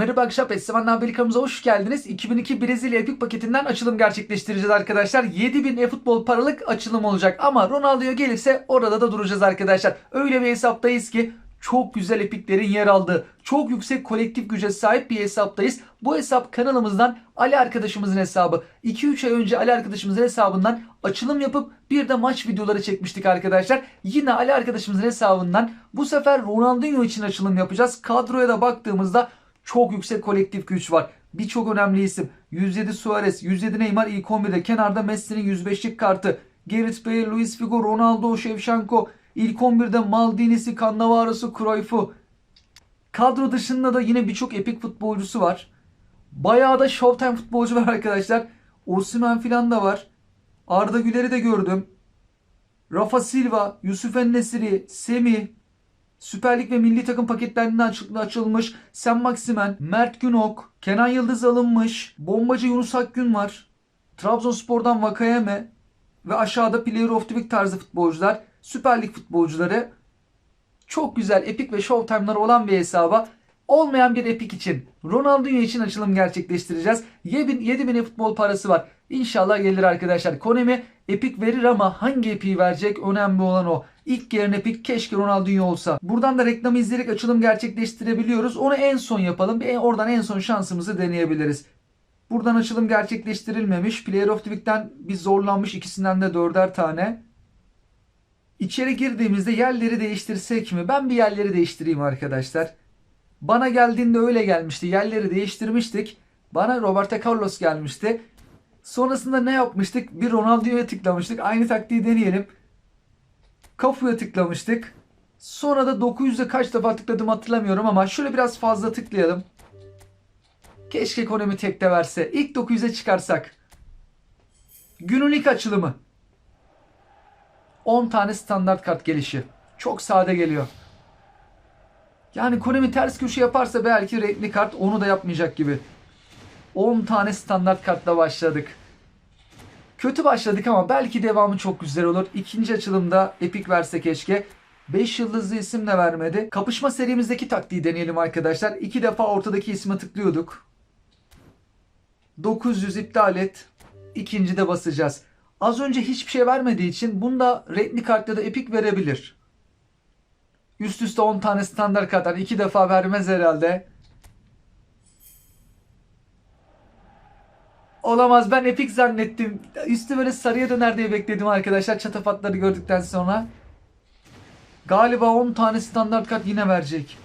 Merhaba Esseman Nabeli kanalımıza hoş geldiniz. 2002 Brezilya Epik paketinden açılım gerçekleştireceğiz arkadaşlar. 7000 e-futbol paralık açılım olacak ama Ronaldo'ya gelirse orada da duracağız arkadaşlar. Öyle bir hesaptayız ki çok güzel epiklerin yer aldığı, çok yüksek kolektif güce sahip bir hesaptayız. Bu hesap kanalımızdan Ali arkadaşımızın hesabı. 2-3 ay önce Ali arkadaşımızın hesabından açılım yapıp bir de maç videoları çekmiştik arkadaşlar. Yine Ali arkadaşımızın hesabından bu sefer Ronaldinho için açılım yapacağız. Kadroya da baktığımızda çok yüksek kolektif güç var. Birçok önemli isim. 107 Suarez, 107 Neymar ilk 11'de. Kenarda Messi'nin 105'lik kartı. Gareth Bale, Luis Figo, Ronaldo, Shevchenko. İlk 11'de Maldini'si, Cannavaro'su, Cruyff'u. Kadro dışında da yine birçok epik futbolcusu var. Bayağı da Showtime futbolcu var arkadaşlar. Osimhen filan da var. Arda Güler'i de gördüm. Rafa Silva, Yusuf Ennesiri, Semih, Süper Lig ve milli takım paketlerinden açı- açılmış. Sen Maximen, Mert Günok, Kenan Yıldız alınmış. Bombacı Yunus Akgün var. Trabzonspor'dan Vakayeme ve aşağıda Player of the Week tarzı futbolcular. Süper Lig futbolcuları. Çok güzel epik ve showtime'ları olan bir hesaba olmayan bir epik için Ronaldinho için açılım gerçekleştireceğiz. 7000 7000 futbol parası var. İnşallah gelir arkadaşlar. Konemi epik verir ama hangi epiği verecek önemli olan o. İlk gelen epik keşke Ronaldinho olsa. Buradan da reklamı izleyerek açılım gerçekleştirebiliyoruz. Onu en son yapalım. Bir oradan en son şansımızı deneyebiliriz. Buradan açılım gerçekleştirilmemiş. Player of the Week'ten bir zorlanmış ikisinden de dörder tane. İçeri girdiğimizde yerleri değiştirsek mi? Ben bir yerleri değiştireyim arkadaşlar. Bana geldiğinde öyle gelmişti. Yerleri değiştirmiştik. Bana Roberto Carlos gelmişti. Sonrasında ne yapmıştık? Bir Ronaldinho'ya tıklamıştık. Aynı taktiği deneyelim. Kafu'ya tıklamıştık. Sonra da 900'e kaç defa tıkladım hatırlamıyorum ama şöyle biraz fazla tıklayalım. Keşke Konami tekte verse. İlk 900'e çıkarsak. Günün ilk açılımı. 10 tane standart kart gelişi. Çok sade geliyor. Yani Konami ters köşe yaparsa belki renkli kart onu da yapmayacak gibi. 10 tane standart kartla başladık. Kötü başladık ama belki devamı çok güzel olur. İkinci açılımda epik verse keşke. 5 yıldızlı isim de vermedi. Kapışma serimizdeki taktiği deneyelim arkadaşlar. İki defa ortadaki isme tıklıyorduk. 900 iptal et. İkinci de basacağız. Az önce hiçbir şey vermediği için bunda renkli kartla da epik verebilir. Üst üste 10 tane standart karttan iki defa vermez herhalde. Olamaz ben epik zannettim. Üstü böyle sarıya döner diye bekledim arkadaşlar çatafatları gördükten sonra. Galiba 10 tane standart kart yine verecek.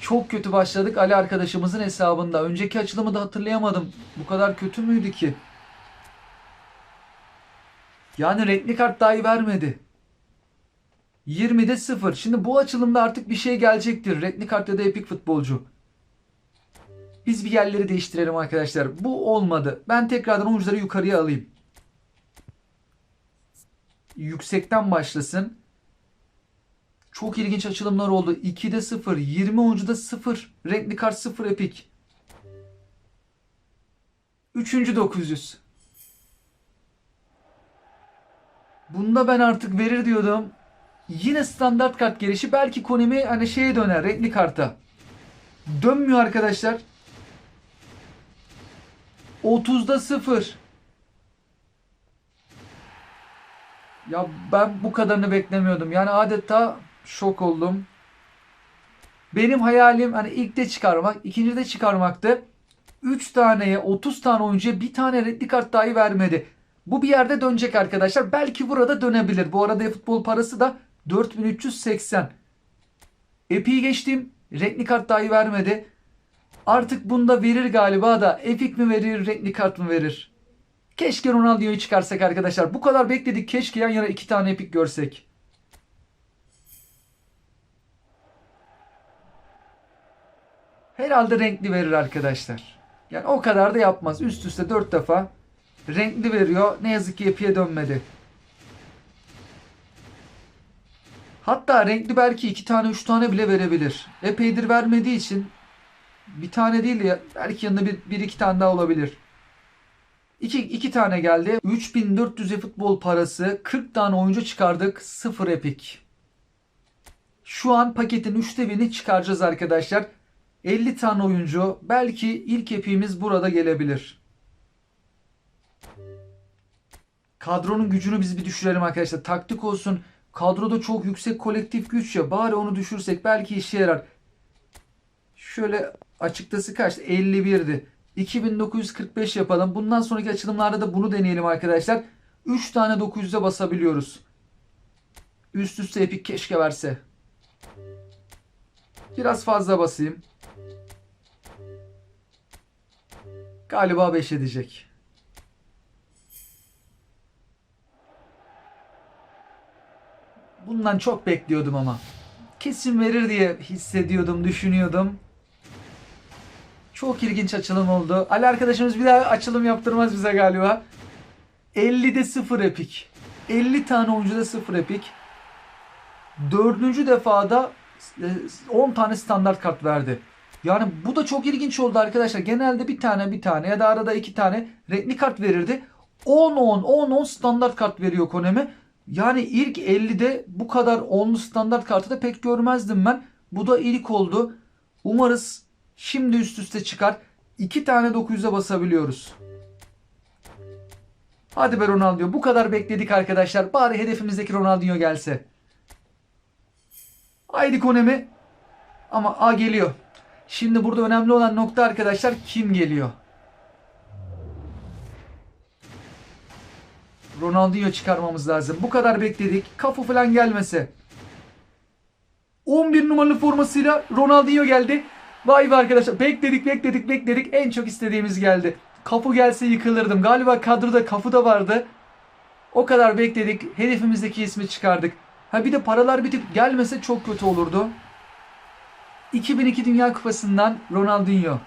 Çok kötü başladık Ali arkadaşımızın hesabında. Önceki açılımı da hatırlayamadım. Bu kadar kötü müydü ki? Yani renkli kart dahi vermedi. 20'de 0. Şimdi bu açılımda artık bir şey gelecektir. Renkli kart ya da epik futbolcu. Biz bir yerleri değiştirelim arkadaşlar. Bu olmadı. Ben tekrardan oyuncuları yukarıya alayım. Yüksekten başlasın. Çok ilginç açılımlar oldu. 2'de 0, 20 oyuncuda 0, renkli kart 0 epik. 3. 900. Bunda ben artık verir diyordum. Yine standart kart gelişi belki Konami hani şeye döner renkli karta. Dönmüyor arkadaşlar. 30'da 0. Ya ben bu kadarını beklemiyordum. Yani adeta şok oldum. Benim hayalim hani ilk de çıkarmak, ikinci de çıkarmaktı. 3 taneye 30 tane oyuncuya bir tane renkli kart dahi vermedi. Bu bir yerde dönecek arkadaşlar. Belki burada dönebilir. Bu arada futbol parası da 4380. Epi'yi geçtim. Renkli kart dahi vermedi. Artık bunda verir galiba da Epic mi verir, renkli kart mı verir? Keşke Ronaldinho'yu çıkarsak arkadaşlar. Bu kadar bekledik. Keşke yan yana iki tane Epic görsek. Herhalde renkli verir arkadaşlar. Yani o kadar da yapmaz. Üst üste 4 defa renkli veriyor. Ne yazık ki Epic'e dönmedi. Hatta renkli belki iki tane üç tane bile verebilir. Epeydir vermediği için bir tane değil ya belki yanında bir, bir iki tane daha olabilir. İki, iki tane geldi. 3400 futbol parası. 40 tane oyuncu çıkardık. 0 epik. Şu an paketin 3'te birini çıkaracağız arkadaşlar. 50 tane oyuncu. Belki ilk epimiz burada gelebilir. Kadronun gücünü biz bir düşürelim arkadaşlar. Taktik olsun. Kadroda çok yüksek kolektif güç ya. Bari onu düşürsek belki işe yarar. Şöyle açıkçası kaçtı? 51'di. 2945 yapalım. Bundan sonraki açılımlarda da bunu deneyelim arkadaşlar. 3 tane 900'e basabiliyoruz. Üst üste epik keşke verse. Biraz fazla basayım. Galiba 5 edecek. Bundan çok bekliyordum ama. Kesin verir diye hissediyordum, düşünüyordum. Çok ilginç açılım oldu. Ali arkadaşımız bir daha açılım yaptırmaz bize galiba. 50'de 0 epik. 50 tane oyuncuda 0 epik. Dördüncü defada e, 10 tane standart kart verdi. Yani bu da çok ilginç oldu arkadaşlar. Genelde bir tane bir tane ya da arada iki tane renkli kart verirdi. 10 10 10 10 standart kart veriyor Konemi. Yani ilk 50'de bu kadar 10'lu standart kartı da pek görmezdim ben. Bu da ilk oldu. Umarız şimdi üst üste çıkar. 2 tane 900'e basabiliyoruz. Hadi be Ronaldo. Bu kadar bekledik arkadaşlar. Bari hedefimizdeki Ronaldinho gelse. Haydi Konemi. Ama A geliyor. Şimdi burada önemli olan nokta arkadaşlar kim geliyor? Ronaldinho çıkarmamız lazım. Bu kadar bekledik. Kafu falan gelmese. 11 numaralı formasıyla Ronaldinho geldi. Vay be arkadaşlar. Bekledik bekledik bekledik. En çok istediğimiz geldi. Kafu gelse yıkılırdım. Galiba kadroda Kafu da vardı. O kadar bekledik. Hedefimizdeki ismi çıkardık. Ha bir de paralar bitip gelmese çok kötü olurdu. 2002 Dünya Kupası'ndan Ronaldinho.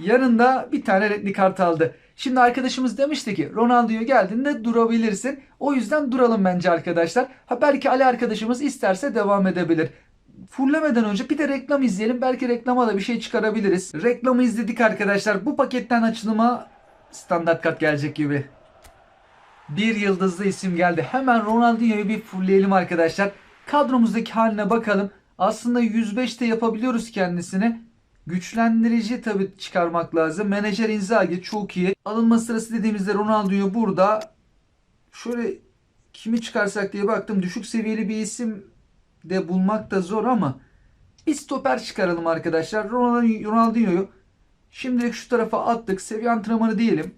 Yanında bir tane renkli kart aldı. Şimdi arkadaşımız demişti ki Ronaldinho geldiğinde durabilirsin. O yüzden duralım bence arkadaşlar. Ha belki Ali arkadaşımız isterse devam edebilir. Fullemeden önce bir de reklam izleyelim. Belki reklama da bir şey çıkarabiliriz. Reklamı izledik arkadaşlar. Bu paketten açılıma standart kart gelecek gibi. Bir yıldızlı isim geldi. Hemen Ronaldinho'yu bir fullleyelim arkadaşlar. Kadromuzdaki haline bakalım. Aslında 105'te yapabiliyoruz kendisini. Güçlendirici tabi çıkarmak lazım. Menajer Inzaghi çok iyi. Alınma sırası dediğimizde Ronaldinho burada. Şöyle kimi çıkarsak diye baktım. Düşük seviyeli bir isim de bulmak da zor ama bir stoper çıkaralım arkadaşlar. Ronaldinho'yu şimdilik şu tarafa attık. Seviye antrenmanı diyelim.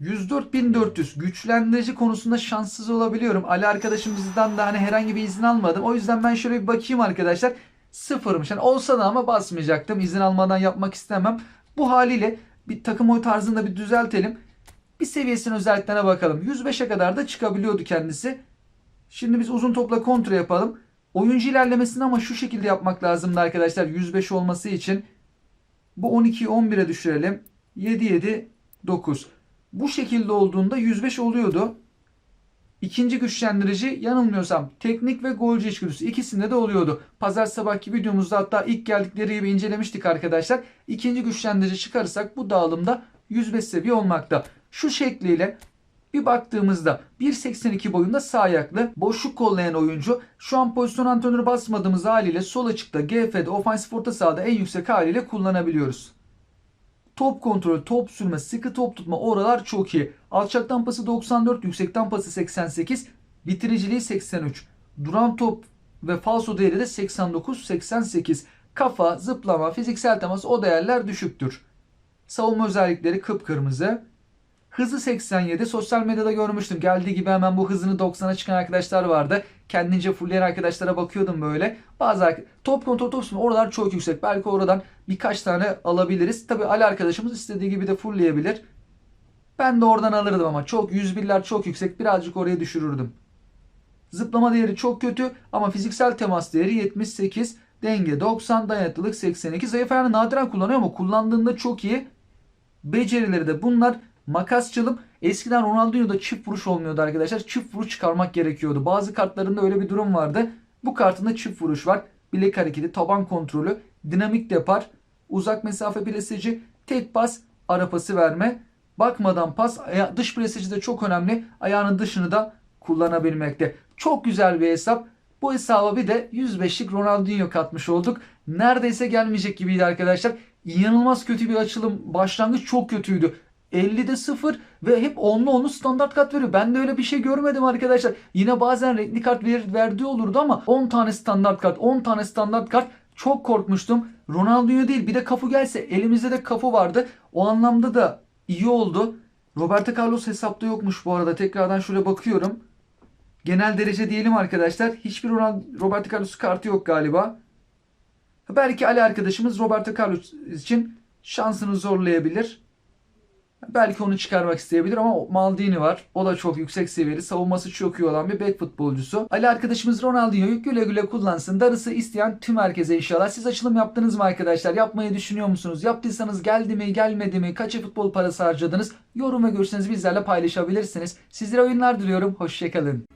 104.400 güçlendirici konusunda şanssız olabiliyorum. Ali arkadaşımızdan da hani herhangi bir izin almadım. O yüzden ben şöyle bir bakayım arkadaşlar. Sıfırmış. Yani olsa da ama basmayacaktım. İzin almadan yapmak istemem. Bu haliyle bir takım oy tarzında bir düzeltelim. Bir seviyesinin özelliklerine bakalım. 105'e kadar da çıkabiliyordu kendisi. Şimdi biz uzun topla kontra yapalım. Oyuncu ilerlemesini ama şu şekilde yapmak lazımdı arkadaşlar. 105 olması için. Bu 12'yi 11'e düşürelim. 7 7 9. Bu şekilde olduğunda 105 oluyordu. İkinci güçlendirici yanılmıyorsam teknik ve golcü içgüdüsü ikisinde de oluyordu. Pazar sabahki videomuzda hatta ilk geldikleri gibi incelemiştik arkadaşlar. İkinci güçlendirici çıkarırsak bu dağılımda 105 seviye olmakta. Şu şekliyle bir baktığımızda 1.82 boyunda sağ ayaklı boşluk kollayan oyuncu şu an pozisyon antrenörü basmadığımız haliyle sol açıkta GF'de ofansif orta sahada en yüksek haliyle kullanabiliyoruz. Top kontrolü, top sürme, sıkı top tutma oralar çok iyi. Alçaktan pası 94, yüksekten pası 88, bitiriciliği 83. Duran top ve falso değeri de 89-88. Kafa, zıplama, fiziksel temas o değerler düşüktür. Savunma özellikleri kıpkırmızı. Hızı 87. Sosyal medyada görmüştüm. Geldiği gibi hemen bu hızını 90'a çıkan arkadaşlar vardı. Kendince fullleyen arkadaşlara bakıyordum böyle. Bazı top kontrol top sürme oralar çok yüksek. Belki oradan birkaç tane alabiliriz. Tabi Ali arkadaşımız istediği gibi de fullleyebilir. Ben de oradan alırdım ama çok 101'ler çok yüksek. Birazcık oraya düşürürdüm. Zıplama değeri çok kötü ama fiziksel temas değeri 78. Denge 90, dayanıklılık 82. Zayıf ayağını nadiren kullanıyor ama kullandığında çok iyi. Becerileri de bunlar. Makasçılım eskiden Ronaldinho'da çift vuruş olmuyordu arkadaşlar. Çift vuruş çıkarmak gerekiyordu. Bazı kartlarında öyle bir durum vardı. Bu kartında çift vuruş var. Bilek hareketi, taban kontrolü, dinamik depar, uzak mesafe preseci, tek pas, ara pası verme, bakmadan pas, dış preseci de çok önemli. Ayağının dışını da kullanabilmekte. Çok güzel bir hesap. Bu hesaba bir de 105'lik Ronaldinho katmış olduk. Neredeyse gelmeyecek gibiydi arkadaşlar. İnanılmaz kötü bir açılım. Başlangıç çok kötüydü. 50'de 0 ve hep 10'lu 10'lu standart kart veriyor. Ben de öyle bir şey görmedim arkadaşlar. Yine bazen renkli kart ver, verdiği olurdu ama 10 tane standart kart, 10 tane standart kart çok korkmuştum. Ronaldinho değil bir de kafu gelse elimizde de kafu vardı. O anlamda da iyi oldu. Roberto Carlos hesapta yokmuş bu arada. Tekrardan şöyle bakıyorum. Genel derece diyelim arkadaşlar. Hiçbir Ronald, Roberto Carlos kartı yok galiba. Belki Ali arkadaşımız Roberto Carlos için şansını zorlayabilir. Belki onu çıkarmak isteyebilir ama Maldini var. O da çok yüksek seviyeli. Savunması çok iyi olan bir bek futbolcusu. Ali arkadaşımız Ronaldinho'yu güle güle kullansın. Darısı isteyen tüm herkese inşallah. Siz açılım yaptınız mı arkadaşlar? Yapmayı düşünüyor musunuz? Yaptıysanız geldi mi gelmedi mi? Kaça futbol parası harcadınız? Yorum ve görüşlerinizi bizlerle paylaşabilirsiniz. Sizlere oyunlar diliyorum. Hoşçakalın.